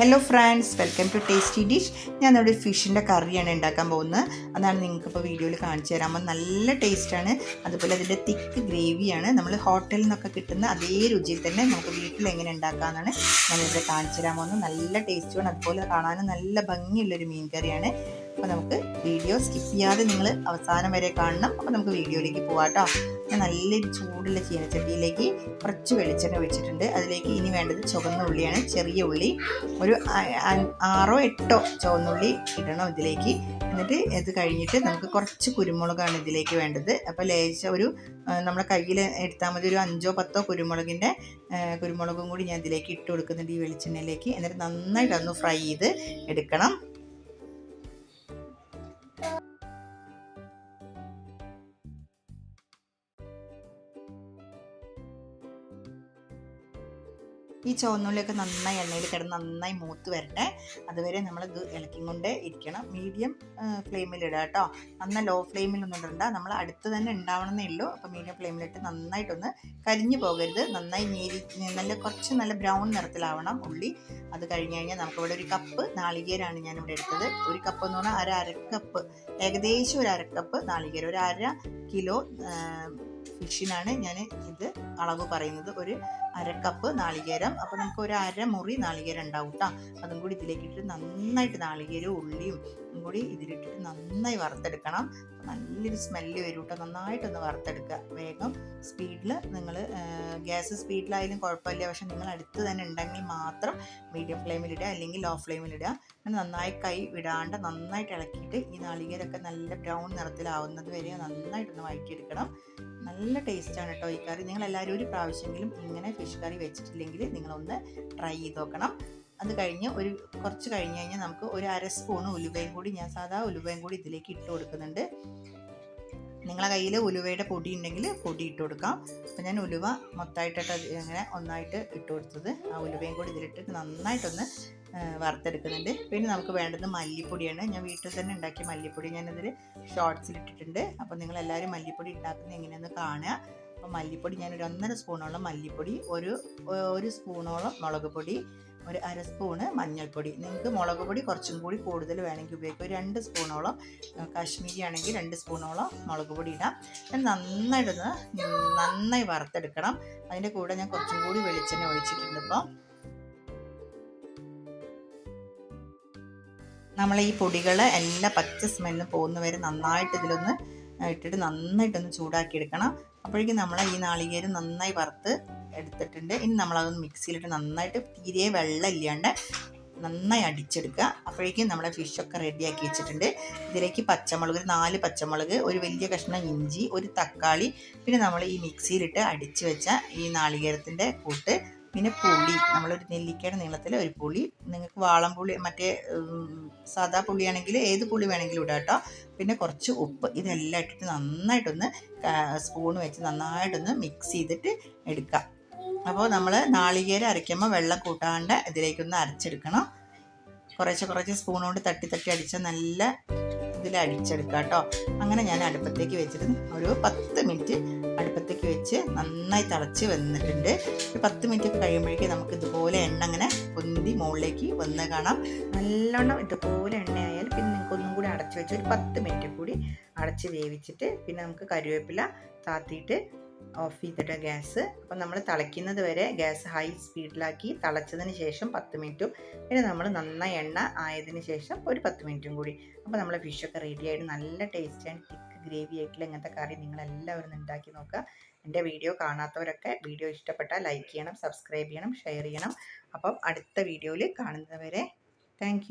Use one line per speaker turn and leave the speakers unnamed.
Hello friends welcome to tasty dish ഞാൻ ഇവിടെ ഫിഷിന്റെ കറിയാണ് ഉണ്ടാക്കാൻ പോകുന്നത്. അതാണ് നിങ്ങൾക്കിപ്പോൾ വീഡിയോയിൽ കാണിച്ചു പോകുന്നത് നല്ല ടേസ്റ്റാണ് അതുപോലെ അതിന്റെ തിക്ക് ഗ്രേവിയാണ് നമ്മൾ ഹോട്ടലിൽ നിന്നൊക്കെ കിട്ടുന്ന അതേ രുചിയിൽ തന്നെ നമുക്ക് വീട്ടിൽ എങ്ങനെ ഉണ്ടാക്കാമെന്നാണ് ഞാനിവിടെ കാണിച്ചു തരാൻ പോകുന്നത്. നല്ല ടേസ്റ്റുമാണ് അതുപോലെ കാണാനും നല്ല ഭംഗിയുള്ളൊരു മീൻ കറിയാണ്. അപ്പോൾ നമുക്ക് വീഡിയോ സ്കിപ്പ് ചെയ്യാതെ നിങ്ങൾ അവസാനം വരെ കാണണം. അപ്പോൾ നമുക്ക് വീഡിയോയിലേക്ക് പോവാം കേട്ടോ. ഞാൻ നല്ലൊരു ചൂടുള്ള ചീനച്ചട്ടിയിലേക്ക് കുറച്ച് വെളിച്ചെണ്ണ ഒഴിച്ചിട്ടുണ്ട്. അതിലേക്ക് ഇനി വേണ്ടത് ചുവന്ന ഉള്ളിയാണ്. ചെറിയ ഉള്ളി ഒരു ആറോ എട്ടോ ചുവന്നുള്ളി ഇടണം ഇതിലേക്ക്. എന്നിട്ട് ഇത് കഴിഞ്ഞിട്ട് നമുക്ക് കുറച്ച് കുരുമുളകാണ് ഇതിലേക്ക് വേണ്ടത്. അപ്പോൾ ലേശ ഒരു നമ്മുടെ കയ്യിൽ എടുത്താൽ മതി. ഒരു അഞ്ചോ പത്തോ കുരുമുളകിന്റെ കുരുമുളകും കൂടി ഞാൻ ഇതിലേക്ക് ഇട്ട് കൊടുക്കുന്നുണ്ട് ഈ വെളിച്ചെണ്ണയിലേക്ക്. എന്നിട്ട് നന്നായിട്ട് ഒന്ന് ഫ്രൈ ചെയ്ത് എടുക്കണം. ഈ ചുവന്നുള്ളിയൊക്കെ നന്നായി എണ്ണയിൽ കിടന്ന് നന്നായി മൂത്ത് വരട്ടെ. അതുവരെ നമ്മൾ ഇത് ഇളക്കി കൊണ്ട് ഇരിക്കണം. മീഡിയം ഫ്ലെയിമിൽ ഇടുക കേട്ടോ. നന്ന ലോ ഫ്ലെയിമിലൊന്നും ഇടണ്ട. നമ്മൾ അടുത്ത് തന്നെ ഉണ്ടാവണമെന്നേ ഉള്ളൂ. അപ്പോൾ മീഡിയം ഫ്ലെയിമിലിട്ട് നന്നായിട്ടൊന്ന് കരിഞ്ഞു പോകരുത്. നന്നായി നീരി നല്ല കുറച്ച് നല്ല ബ്രൗൺ നിറത്തിലാവണം ഉള്ളി. അത് കഴിഞ്ഞ് കഴിഞ്ഞാൽ നമുക്കിവിടെ ഒരു കപ്പ് നാളികേരാണ് ഞാനിവിടെ എടുത്തത്. ഒരു കപ്പ് എന്ന് പറഞ്ഞാൽ അര അരക്കപ്പ് ഏകദേശം ഒരു അരക്കപ്പ് നാളികേരം. ഒരു അര കിലോ ഫിഷിനാണ് ഞാൻ ഇത് അളവ് പറയുന്നത്. ഒരു അര കപ്പ് നാളികേരം. അപ്പോൾ നമുക്ക് ഒരു അര മുറി നാളികേരം ഉണ്ടാവും കേട്ടോ അതും കൂടി ഇതിലേക്ക് നന്നായിട്ട് നാളികേരവും ഉള്ളിയും കൂടി ഇതിലിട്ടിട്ട് നന്നായി വറുത്തെടുക്കണം. നല്ലൊരു സ്മെല്ല് വരും കേട്ടോ നന്നായിട്ടൊന്ന് വറുത്തെടുക്കുക. വേഗം സ്പീഡിൽ നിങ്ങൾ ഗ്യാസ് സ്പീഡിലായാലും കുഴപ്പമില്ല. പക്ഷെ നിങ്ങൾ അടുത്ത് തന്നെ ഉണ്ടെങ്കിൽ മാത്രം മീഡിയം ഫ്ലെയിമിലിടുക അല്ലെങ്കിൽ ലോ ഫ്ലെയിമിലിടുക അങ്ങനെ നന്നായി കൈ വിടാണ്ട് നന്നായിട്ട് ഇളക്കിയിട്ട് ഈ നാളികേരൊക്കെ നല്ല ബ്രൗൺ നിറത്തിലാവുന്നത് വരെ നന്നായിട്ടൊന്ന് വഴറ്റിയെടുക്കണം. നല്ല ടേസ്റ്റാണ് കേട്ടോ ഈ കറി. നിങ്ങൾ എല്ലാവരും ഒരു പ്രാവശ്യമെങ്കിലും ഇങ്ങനെ ഫിഷ് കറി വെച്ചിട്ടില്ലെങ്കിൽ നിങ്ങളൊന്ന് ട്രൈ ചെയ്ത് നോക്കണം. അത് കഴിഞ്ഞ് ഒരു കുറച്ച് കഴിഞ്ഞ് കഴിഞ്ഞാൽ നമുക്ക് ഒരു അര സ്പൂൺ ഉലുവയും കൂടി ഞാൻ സാധാ ഉലുവയും കൂടി ഇതിലേക്ക് ഇട്ട് കൊടുക്കുന്നുണ്ട്. നിങ്ങളെ കയ്യിൽ ഉലുവയുടെ പൊടി ഉണ്ടെങ്കിൽ പൊടി ഇട്ട് കൊടുക്കാം. അപ്പം ഞാൻ ഉലുവ മൊത്തമായിട്ടിട്ട് അങ്ങനെ ഒന്നായിട്ട് ഇട്ട് കൊടുത്തത്. ആ ഉലുവയും കൂടി ഇതിലിട്ടിട്ട് നന്നായിട്ടൊന്ന് വറുത്തെടുക്കുന്നുണ്ട്. പിന്നെ നമുക്ക് വേണ്ടത് മല്ലിപ്പൊടിയാണ്. ഞാൻ വീട്ടിൽ തന്നെ ഉണ്ടാക്കിയ മല്ലിപ്പൊടി ഞാനതിൽ ഷോർട്സിൽ ഇട്ടിട്ടുണ്ട്. അപ്പോൾ നിങ്ങൾ എല്ലാവരും മല്ലിപ്പൊടി ഉണ്ടാക്കുന്നത് എങ്ങനെയെന്ന് കാണുക. അപ്പോൾ മല്ലിപ്പൊടി ഞാൻ ഒരു ഒന്നര സ്പൂണോളം മല്ലിപ്പൊടി ഒരു ഒരു സ്പൂണോളം മുളക് പൊടി ഒരു അര സ്പൂണ് മഞ്ഞൾപ്പൊടി. നിങ്ങൾക്ക് മുളക് പൊടി കുറച്ചും കൂടി കൂടുതൽ വേണമെങ്കിൽ ഉപയോഗിക്കാം. ഒരു രണ്ട് സ്പൂണോളം കാശ്മീരി ആണെങ്കിൽ രണ്ട് സ്പൂണോളം മുളക് പൊടി ഇടാം. നന്നായിട്ടൊന്ന് നന്നായി വറുത്തെടുക്കണം. അതിന്റെ കൂടെ ഞാൻ കുറച്ചും കൂടി വെളിച്ചെണ്ണ ഒഴിച്ചിട്ടുണ്ട് ഇപ്പോൾ നമ്മൾ ഈ പൊടികൾ എല്ലാ പച്ച സ്മെല്ലും പോകുന്നവരെ നന്നായിട്ട് ഇതിലൊന്ന് ഇട്ടിട്ട് നന്നായിട്ടൊന്ന് ചൂടാക്കി എടുക്കണം അപ്പോഴേക്കും നമ്മൾ ഈ നാളികേര് നന്നായി വറുത്ത് എടുത്തിട്ടുണ്ട്. ഇനി നമ്മളതൊന്ന് മിക്സിയിലിട്ട് നന്നായിട്ട് തീരെ വെള്ളം ഇല്ലാണ്ട് നന്നായി അടിച്ചെടുക്കുക. അപ്പോഴേക്കും നമ്മുടെ ഫിഷൊക്കെ റെഡിയാക്കി വെച്ചിട്ടുണ്ട്. ഇതിലേക്ക് പച്ചമുളക് ഒരു നാല് പച്ചമുളക് ഒരു വലിയ കഷ്ണം ഇഞ്ചി ഒരു തക്കാളി പിന്നെ നമ്മൾ ഈ മിക്സിയിലിട്ട് അടിച്ച് വെച്ച ഈ നാളികേരത്തിന്റെ കൂട്ട് പിന്നെ പുളി നമ്മളൊരു നെല്ലിക്കയുടെ നീളത്തിൽ ഒരു പുളി നിങ്ങൾക്ക് വാളം പുളി മറ്റേ സാധാ പുളിയാണെങ്കിൽ ഏത് പുളി വേണമെങ്കിലും ഇടാം കേട്ടോ. പിന്നെ കുറച്ച് ഉപ്പ് ഇതെല്ലാം ഇട്ടിട്ട് നന്നായിട്ടൊന്ന് സ്പൂൺ വെച്ച് നന്നായിട്ടൊന്ന് മിക്സ് ചെയ്തിട്ട് എടുക്കാം. അപ്പോൾ നമ്മൾ നാളികേരം അരയ്ക്കുമ്പോൾ വെള്ളം കൂട്ടാണ്ട് ഇതിലേക്കൊന്ന് അരച്ചെടുക്കണം. കുറേശ്ശെ കുറച്ച് സ്പൂൺ കൊണ്ട് തട്ടി തട്ടി അടിച്ചാൽ നല്ല ഇതിൽ അടിച്ചെടുക്കുക കേട്ടോ അങ്ങനെ ഞാൻ അടുപ്പത്തേക്ക് വെച്ചിട്ട് ഒരു പത്ത് മിനിറ്റ് അടുപ്പത്തേക്ക് വെച്ച് നന്നായി തിളച്ച് വന്നിട്ടുണ്ട്. ഒരു പത്ത് മിനിറ്റ് കഴിയുമ്പോഴേക്കും നമുക്ക് ഇതുപോലെ എണ്ണ അങ്ങനെ പൊന്തി മുകളിലേക്ക് വന്ന് കാണാം. നല്ലോണം ഇതുപോലെ എണ്ണയായാൽ പിന്നെ നിങ്ങൾക്ക് ഒന്നും കൂടി അടച്ചു വെച്ച് ഒരു പത്ത് മിനിറ്റ് കൂടി അടച്ച് വേവിച്ചിട്ട് പിന്നെ നമുക്ക് കറിവേപ്പില താത്തിയിട്ട് ഓഫ് ചെയ്തിട്ട് ഗ്യാസ്. അപ്പം നമ്മൾ തിളയ്ക്കുന്നത് വരെ ഗ്യാസ് ഹൈ സ്പീഡിലാക്കി തിളച്ചതിന് ശേഷം പത്ത് മിനിറ്റും. പിന്നെ നമ്മൾ നന്നായി എണ്ണ ആയതിന് ശേഷം ഒരു പത്ത് മിനിറ്റും കൂടി. അപ്പോൾ നമ്മളെ ഫിഷൊക്കെ റെഡി ആയിട്ട് നല്ല ടേസ്റ്റ് ആൻഡ് തിക്ക് ഗ്രേവി ആയിട്ടുള്ള ഇങ്ങനത്തെ കറി നിങ്ങളെല്ലാവരും ഉണ്ടാക്കി നോക്കുക എന്റെ വീഡിയോ കാണാത്തവരൊക്കെ വീഡിയോ ഇഷ്ടപ്പെട്ടാൽ ലൈക്ക് ചെയ്യണം സബ്സ്ക്രൈബ് ചെയ്യണം ഷെയർ ചെയ്യണം. അപ്പം അടുത്ത വീഡിയോയിൽ കാണുന്നവരെ താങ്ക്